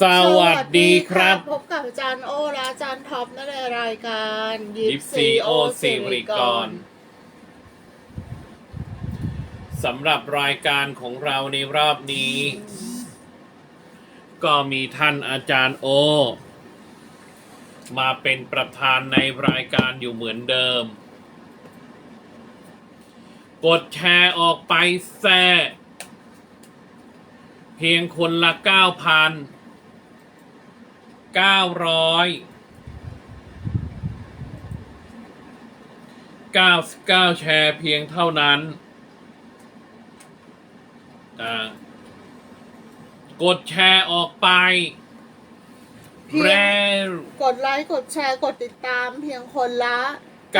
สวัสดีครับ พบกับอาจารย์โอและอาจารย์ท็อปในรายการยิปซีโอสิริกรสำหรับรายการของเราในรอบนี้ ก็มีท่านอาจารย์โอ มาเป็นประธานในรายการอยู่เหมือนเดิม กดแชร์ออกไปแซ่เพียงคนละเก้าพัน เก้าร้อยเก้าเก้าแชร์เพียงเท่านั้นอ่ากดแชร์ออกไปเพียงแล้วกดไลค์กดแชร์กดติดตามเพียงคนละ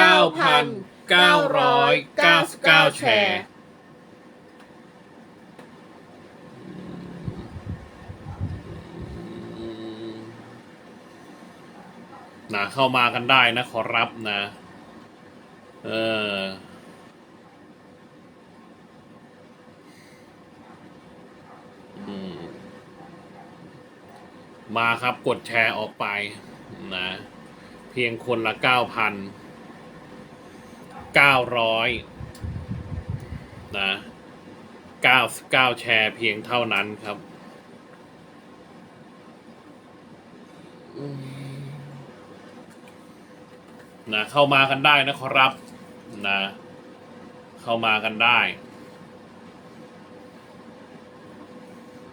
9,999 แชร์ นะเข้ามากันได้นะขอรับนะ เออมมาครับกดแชร์ออกไปนะ เพียงคนละเก้าพันเก้าร้อยนะเก้าเก้าแชร์เพียงเท่านั้นครับอืม นะเข้ามากันได้นะครับนะเข้ามากันได้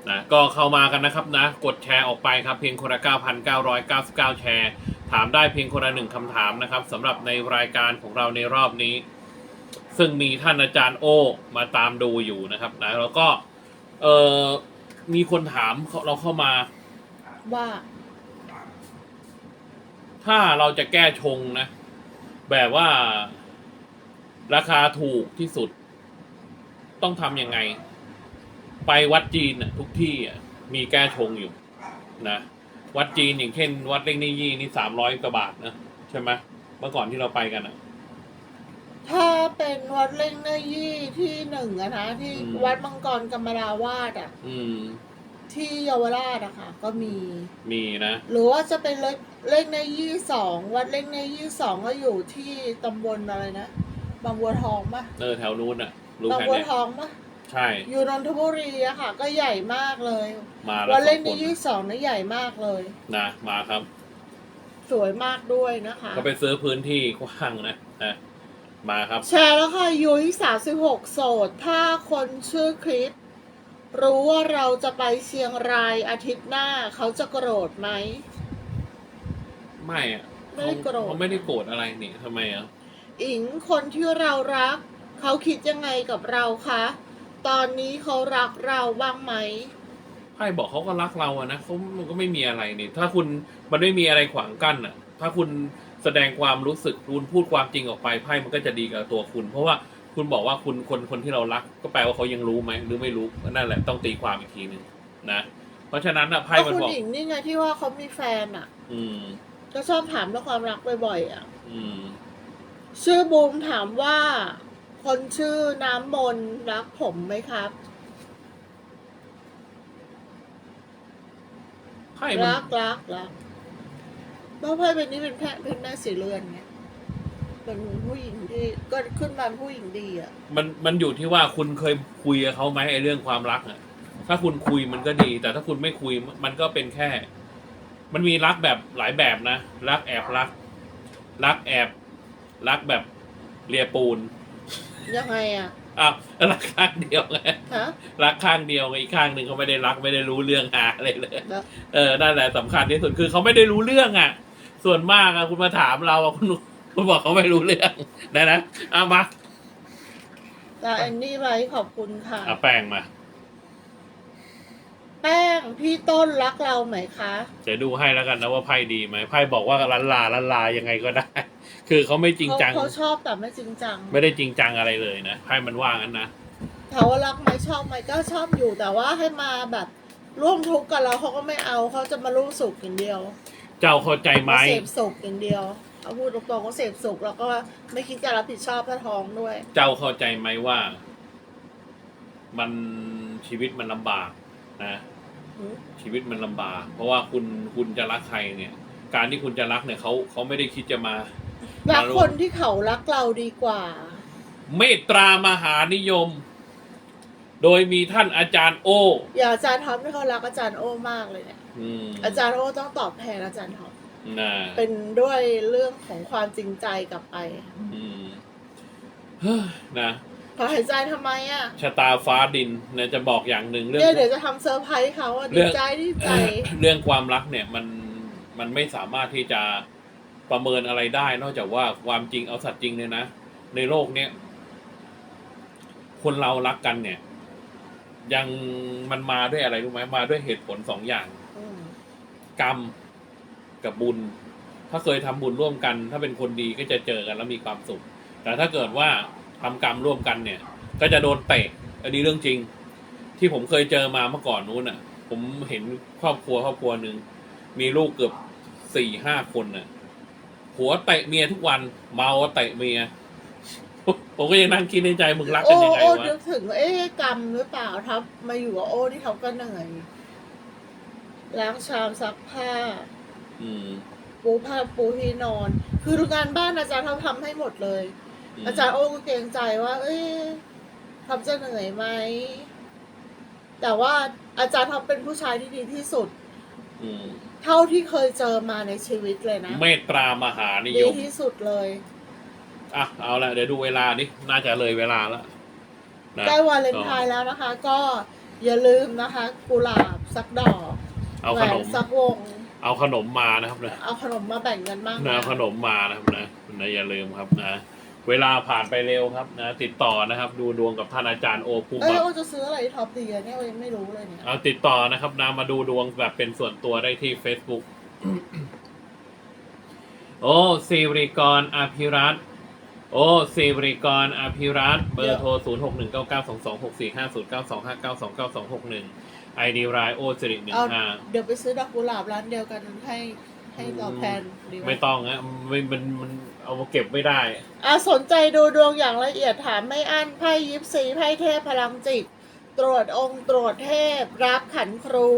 นะก็เข้ามากันนะครับนะ กดแชร์ออกไปครับ เพียงคนละ 9,999 แชร์ ถามได้เพียงคนละหนึ่งคำถามนะครับสำหรับในรายการของเราในรอบนี้ ซึ่งมีท่านอาจารย์โอมาตามดูอยู่นะครับนะแล้วก็เออมีคนถามเราเข้ามาว่า ถ้าเราจะแก้ชงนะ แบบว่า ราคาถูกที่สุด ต้องทำยังไง ไปวัดจีนน่ะทุกที่อะมีแก้ชงอยู่นะวัดจีนอย่างเช่น วัดเล่งนี่ยี่นี่สามร้อยกว่าบาทนะใช่ไหมเมื่อก่อนที่เราไปกันอะถ้าเป็นวัดเล่งเนยยี่ที่หนึ่งอะนะที่อืม วัดมังกรกำมราวาดอะอืม ที่เยาวราชอะค่ะ ก็มี มีนะ หรือว่าจะเป็นเล็ก เล่งเนยยี่สองวัดเล่งเนยยี่สองก็อยู่ที่ตำบลอะไรนะบางบัวทองปะเออแถวนู้นอะรู้บางแค่บัวเนี้ยทองปะใช่ อยู่นนทบุรีอะค่ะ ก็ใหญ่มากเลยมาแล้ววัดสอเล่งงเนคยนยี่สองนี่ใหญ่มากเลย นะมาครับ สวยมากด้วยนะคะ ก็ไปซื้อพื้นที่กว้างนะนะมาครับ แชร์แล้วค่ะยุ้ยสามสิบหกโสด ถ้าคนชื่อคริสรู้ว่าเราจะไปเชียงรายอาทิตย์หน้า เขาจะโกรธไหม ไม่อะไม่ได้โกรธ เขาไม่ได้โกรธอะไรนี่ทำไมอะอิงคนที่เรารัก เขาคิดยังไงกับเราคะ ตอนนี้เขารักเราบ้างไหม ไพ่บอกเขาก็รักเราอะนะเขามันก็ไม่มีอะไรนี่ ถ้าคุณมันไม่มีอะไรขวางกั้นอะถ้าคุณแสดงความรู้สึกคุณพูดความจริงออกไปไพ่มันก็จะดีกับตัวคุณ เพราะว่าคุณบอกว่าคุณคนคนที่เรารัก ก็แปลว่าเขายังรู้ไหมหรือไม่รู้นั่นแหละต้องตีความอีกทีหนึ่งนะ เพราะฉะนั้นอะไพ่ก็มันคุณบอก หญิงนี่ไงที่ว่าเขามีแฟนอะ อืม ก็ชอบถามเรื่องความรักบ่อยๆอะ อืม ชื่อบูมถามว่า คนชื่อน้ำมนต์รักผมไหมครับไพ่มันรักรักรักเพราะไพ่เป็นนี้เป็นแพะเป็นแม่สีเรือนไงเป็นผู้หญิงที่ก็ขึ้นมาเป็นผู้หญิงดีอะ มันมันอยู่ที่ว่าคุณเคยคุยกับเขาไหมไอ้เรื่องความรักอะถ้าคุณคุยมันก็ดี แต่ถ้าคุณไม่คุยมันก็เป็นแค่ มันมีรักแบบหลายแบบนะ รักแอบรัก รักแอบรักแบบเลียปูนยังไงอะอ้าวรักข้างเดียวไงฮะรักข้างเดียวไงอีกข้างหนึ่งเขาไม่ได้รักไม่ได้รู้เรื่องหาอะไรเลยแล้วเออนั่นแหละสำคัญที่สุดคือเขาไม่ได้รู้เรื่องอะ ส่วนมากอะคุณมาถามเราอะคุณคุณบอกเขาไม่รู้เรื่องนะนะเอามาแต่อันนี้ไว้ขอบคุณค่ะ เอาแป้งมา แป้งพี่ต้นรักเราไหมคะ เดี๋ยวดูให้แล้วกันนะว่าไพ่ดีไหมไพ่บอกว่าลันลาลันลายังไงก็ได้ คือเขาไม่จริงจังเขาเขาชอบแต่ไม่จริงจัง ไม่ได้จริงจังอะไรเลยนะไพ่มันว่างั้นนะถามว่ารักไหมชอบไหมก็ชอบอยู่แต่ว่าให้มาแบบร่วมทุกข์กับเราเขาก็ไม่เอาเขาจะมาร่วมสุขอย่างเดียว เจ้าเข้าใจไหมเขาเสพสุขอย่างเดียวเอาพูดตรงๆเขาเสพสุขแล้วก็ไม่คิดจะรับผิดชอบถ้าท้องด้วย เจ้าเข้าใจไหมว่า มันชีวิตมันลำบาก นะมหือชีวิตมันลำบาก เพราะว่าคุณคุณจะรักใครเนี่ย การที่คุณจะรักเนี่ยเขาเขาไม่ได้คิดจะมารักคนที่เขารักเราดีกว่า เมตตามหานิยม โดยมีท่านอาจารย์โอ อย่าอาจารย์ท็อปที่เขารักอาจารย์โอมากเลยเนี่ยอืมอาจารย์โอต้องตอบแทนอาจารย์ท็อปนะเป็นด้วยเรื่องของความจริงใจกลับไปอืมเฮ้ยนะขอ หายใจทำไมอะชะตาฟ้าดินเนี่ยจะบอกอย่างหนึ่งเรื่องเนี่ยเดี๋ยวจะทำเซอร์ไพรส์เขาอะเรื่ดีอง ใจดีใจ เรื่องความรักเนี่ยมันมันไม่สามารถที่จะประเมินอะไรได้ นอกจากว่าความจริงเอาสัตว์จริงเลยนะ ในโลกเนี้ยคนเรารักกันเนี่ย ยังมันมาด้วยอะไรรู้ไหมมาด้วยเหตุผลสองอย่าง อืมกรรมกับบุญ ถ้าเคยทำบุญร่วมกัน ถ้าเป็นคนดีก็จะเจอกันแล้วมีความสุข แต่ถ้าเกิดว่า ทำกรรมร่วมกันเนี่ย ก็จะโดนเตะอันนี้เรื่องจริง ที่ผมเคยเจอมาเมื่อก่อนนู้นอะ ผมเห็นครอบครัวครอบครัวหนึ่งมีลูกเกือบสี่ห้าคนน่ะผัวเตะเมียทุกวัน เมาเตะเมียผมก็ยังนั่งคิดในใจมึงรักโอ้กันยังไงโอ้วะนึกถึงว่าเอ๊ะกรรมหรือเปล่าทับมาอยู่กับโอ้ที่เขาก็เหนื่อยล้างชามซักผ้าอืมปูผ้าปูที่นอน คือทุกงานบ้านอาจารย์เขาทำให้หมดเลยม อาจารย์โอ้ก็เกรงใจว่า เอ้ยทำจะเหนื่อยไหม แต่ว่าอาจารย์ทำเป็นผู้ชายที่ดีที่สุด อืมเท่าที่เคยเจอมาในชีวิตเลยนะเมตตามหานิดียม ที่สุดเลย อะ เอาละเดี๋ยวดูเวลาดิน่าจะเลยเวลาแล้วนะใกล้วาเลนไทน์แล้วนะคะ ก็อย่าลืมนะคะ กุหลาบสักดอกเอาแหวขนนม สักวง เอาขนมมานะครับนะเอาขนมมาแบ่งกันบ้างนะเอาขนมมานะครับนะนะอย่าลืมครับนะ เวลาผ่านไปเร็วครับนะติดต่อนะครับ ดูดวงกับท่านอาจารย์โอภูมิเอ้ยโอ้จะซื้ออะไรท็อปดีอะเนี่ยโอ้ยังไม่รู้เลยเนี่ยเอาติดต่อนะครับนะมาดูดวงแบบเป็นส่วนตัวได้ที่ Facebook โอ้สิริกรอภิรัตน์โอ้สิริกรอภิรัตน์เบอร์โทร 0 6 1 9 9 2 2 6 4 5 0 9 2 5 9 2 9 2 6 1ไอดีรายโอสิริหนึ่งเอาห้าเดี๋ยวไปซื้อดอกกุหลาบร้านเดียวกันให้ ให้ตอบแทนดีไหมไม่ต้องนะไม่มันมันเอามาเก็บไม่ได้ อะสนใจดูดวงอย่างละเอียดถามไม่อั้นไพ่ยิปซีไพ่เทพพลังจิต ตรวจองค์ตรวจเทพ รับขันครู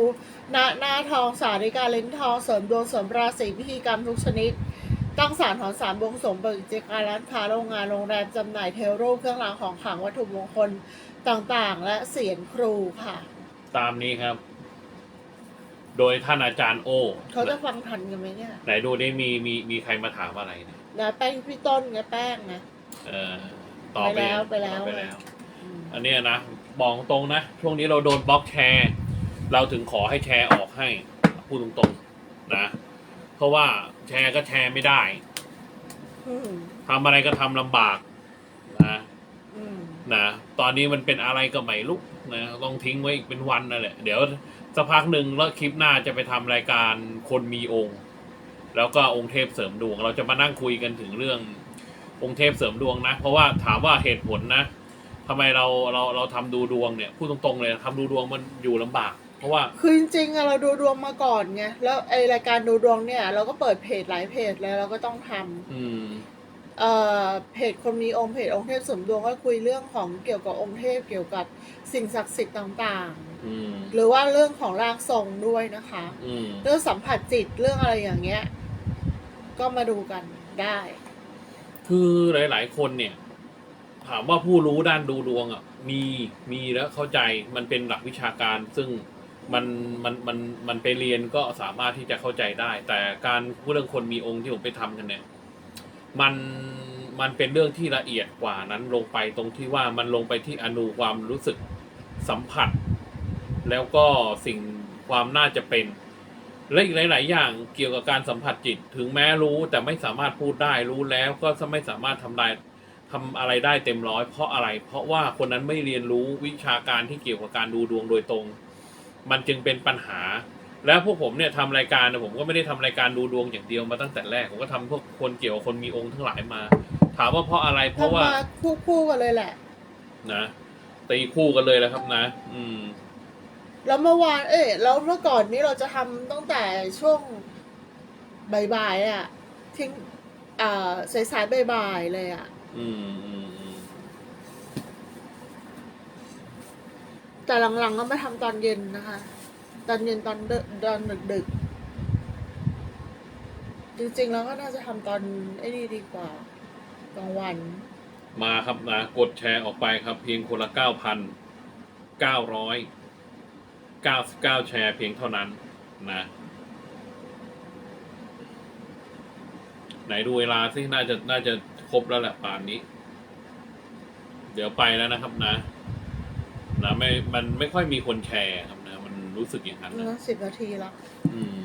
ณหน้าทองสาริกาเล้นทองเสริมดวงเสริมราศีพิธีกรรมทุกชนิด ตั้งสารถอนสารบวงสรวงเบิกกิจการร้านค้าโรงงานโรงแรมจำหน่ายเทลโรเครื่องรางของขลังวัตถุมงคลต่างๆ และเสียงครูค่ะ ตามนี้ครับ โดยท่านอาจารย์โอเขาจะฟังทันกันไหมเนี่ย ไหนดูได้มีมีมีใครมาถามอะไรเนี่ยนะแป้งพี่ต้นไงแป้งนะเออตอบไปแล้วยังไปแล้วตอบไปแล้วอืมอันเนี้ยนะบอกตรงนะ ช่วงนี้เราโดนบล็อกแชร์ เราถึงขอให้แชร์ออกให้พูดตรงๆนะ เพราะว่าแชร์ก็แชร์ไม่ได้อืมทำอะไรก็ทำลำบากนะอืมนะ ตอนนี้มันเป็นอะไรก็ไม่รู้นะต้องทิ้งไว้อีกเป็นวันนั่นแหละ เดี๋ยว สักพักหนึ่งแล้วคลิปหน้าจะไปทำรายการคนมีองค์ แล้วก็องค์เทพเสริมดวง เราจะมานั่งคุยกันถึงเรื่ององค์เทพเสริมดวงนะ เพราะว่าถามว่าเหตุผลนะทำไมเราเราเราทำดูดวงเนี่ยพูดตรงๆเลยทำดูดวงมันอยู่ลำบาก เพราะว่า คือจริงๆอะเราดูดวงมาก่อนไงแล้วไอรายการดูดวงเนี่ย เราก็เปิดเพจหลายเพจแล้วเราก็ต้องทำอืม เอ่อเพจคนมีองค์เพจองค์เทพเสริมดวงก็คุยเรื่องของเกี่ยวกับองค์เทพเกี่ยวกับสิ่งศักดิ์สิทธิ์ต่างอืมๆ หรือว่าเรื่องของร่างทรงด้วยนะคะ อืมเรื่องสัมผัสจิตเรื่องอะไรอย่างเงี้ย ก็มาดูกันได้ คือหลาย ๆ คนเนี่ย ถามว่าผู้รู้ด้านดูดวงอะ มีมีแล้วเข้าใจมันเป็นหลักวิชาการ ซึ่งมันมันมันมันไปเรียนก็สามารถที่จะเข้าใจได้ แต่การพูดเรื่องคนมีองค์ที่ผมไปทำกันเนี่ย มันมันเป็นเรื่องที่ละเอียดกว่านั้นลงไปตรงที่ว่ามันลงไปที่อนูความรู้สึกสัมผัส แล้วก็สิ่งความน่าจะเป็น และอีกหลาย ๆ อย่างเกี่ยวกับการสัมผัสจิต ถึงแม้รู้แต่ไม่สามารถพูดได้รู้แล้วก็ไม่สามารถทำได้ทำอะไรได้เต็มร้อยเพราะอะไร เพราะว่าคนนั้นไม่เรียนรู้วิชาการที่เกี่ยวกับการดูดวงโดยตรง มันจึงเป็นปัญหา แล้วพวกผมเนี่ยทำรายการเนี่ยผมก็ไม่ได้ทำรายการดูดวงอย่างเดียวมาตั้งแต่แรกผมก็ทำพวกคนเกี่ยวกับคนมีองค์ทั้งหลายมา ถามว่าเพราะอะไรเพราะทำว่า มาคู่คู่ๆกันเลยแหละ นะตีคู่กันเลยแหละครับนะ อืม แล้วเมื่อวาน เอ๊ะแล้วเมื่อก่อนนี้เราจะทำตั้งแต่ช่วงบ่ายๆอะ ทิ้งอ่าสายๆบ่ายๆเลยอะ อืมอืมอืมแต่หลังๆก็มาทำตอนเย็นนะคะ ตอนเย็นตอนดึกตอนดึกดึกๆจริงๆแล้วก็น่าจะทำตอนไอ้นี่ดีกว่ากลางวัน มาครับนะ กดแชร์ออกไปครับ เพียงคนละเก้าพันเก้าร้อยเก้าสิบเก้าแชร์เพียงเท่านั้นนะ ไหนดูเวลาสิน่าจะน่าจะครบแล้วแหละป่านนี้ เดี๋ยวไปแล้วนะครับนะ นะไม่มันไม่ค่อยมีคนแชร์ครับ รู้สึกอย่างนั้นนะ สิบนาทีละอืม